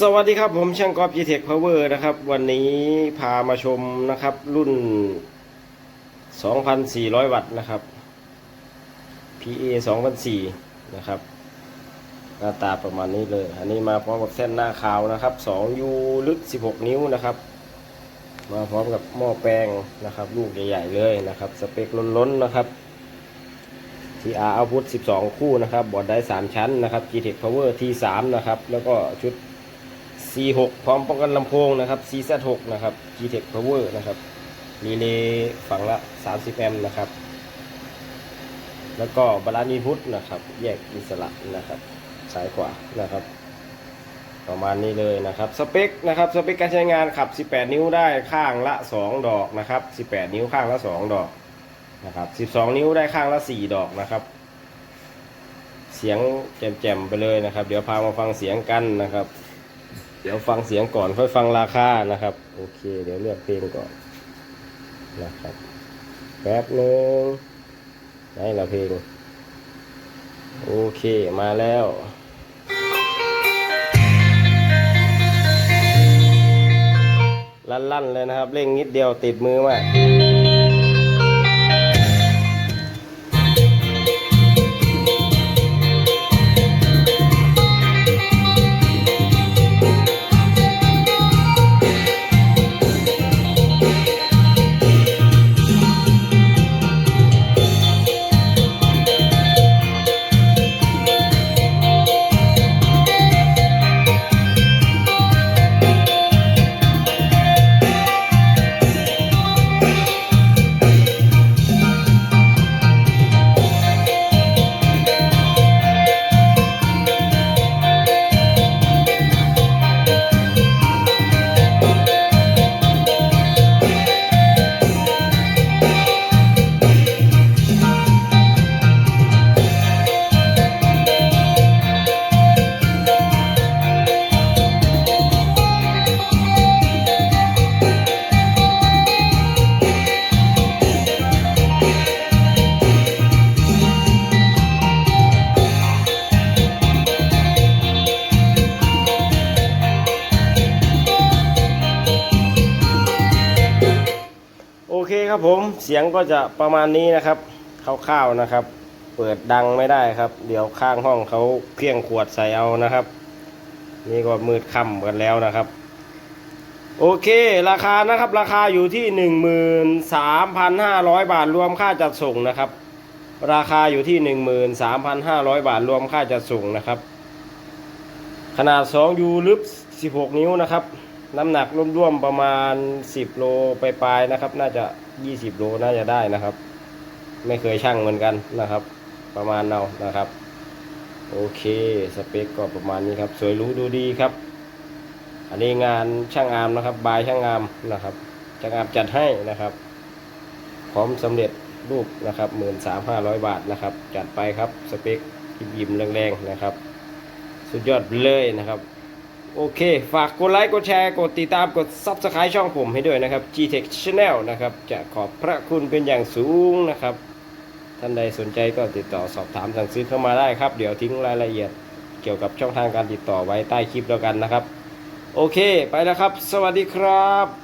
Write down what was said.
สวัสดีครับผมช่างกอล์ฟ GTEC Power นะครับ วันนี้พามาชมนะครับรุ่น 2,400 วัตต์นะครับ PA 2,400นะครับ หน้าตาประมาณนี้เลย อันนี้มาพร้อมกับเส้นหน้าขาวนะครับ 2U ลึก 16 นิ้วนะครับ มาพร้อมกับหม้อแปลงนะครับ ลูกใหญ่ๆเลยนะครับ สเปคล้นๆนะครับ TR อาวุธ12 คู่นะครับบอร์ดได้ 3 ชั้นนะครับ GTEC Power T3 นะครับ แล้วก็ชุด C6 พร้อมป้องกันลำโพงนะครับ CZ6 นะครับ GTEC Power นะครับรีเลย์ฝั่งละ 30 แอมป์นะครับ แล้วก็บาลานซ์อินพุตนะครับ แยกอิสระนะครับซ้ายขวานะครับ ประมาณนี้เลยนะครับ สเปคนะครับสเปคการใช้งานขับ 18 นิ้วได้ข้างละ 2 ดอกนะครับ 18 นิ้วข้างละ 2 ดอกนะครับ 12 นิ้วได้ข้างละ 4 ดอกนะครับ เสียงแจ่มๆไปเลยนะครับ เดี๋ยวพามาฟังเสียงกันนะครับ เดี๋ยวฟังเสียงก่อนค่อยฟังราคานะครับโอเค เดี๋ยวเลือกเพลงก่อนนะครับแป๊บหนึ่ง ไหนละเพลง โอเคมาแล้วลั่นๆเลยนะครับ เร่งนิดเดียวติดมือมาก คครับผมเสียงก็จะประมาณนี้นะครับคร่าวๆนะครับ เปิดดังไม่ได้ครับ เดี๋ยวข้างห้องเขาเพียงขวดใส่เอานะครับ นี่ก็มืดค่ำกันแล้วนะครับ โอเค ราคานะครับ ราคาอยู่ที่หนึ่งหมื่นสามพันห้าร้อยบาทรวมค่าจัดส่งนะครับ ราคาอยู่ที่หนึ่งหมื่นสามพันห้าร้อยบาทรวมค่าจัดส่งนะครับ ขนาด2ยูลึก16 นิ้วนะครับน้ำหนักร่วมๆประมาณ 10 โลปลายๆนะครับ น่าจะ 20โลน่าจะได้นะครับ ไม่เคยช่างเหมือนกันนะครับ ประมาณเรานะครับ โอเคสเปคก็ประมาณนี้ครับ สวยหรู้ดูดีครับ อันนี้งานช่างอามนะครับ บายช่างอามนะครับช่างอามจัดให้นะครับ พร้อมสำเร็จรูปนะครับ13,500บาทนะครับ จัดไปครับสเปคยิ้มแรงๆนะครับ สุดยอดเลยนะครับ โอเค ฝากกดไลค์ กดแชร์ กดติดตาม กด Subscribe ช่องผมให้ด้วยนะครับ GTech Channel นะครับ จะขอบพระคุณเป็นอย่างสูงนะครับ ท่านใดสนใจก็ติดต่อสอบถามสั่งซื้อเข้ามาได้ครับ เดี๋ยวทิ้งรายละเอียดเกี่ยวกับช่องทางการติดต่อไว้ใต้คลิปแล้วกันนะครับ โอเค ไปแล้วครับ สวัสดีครับ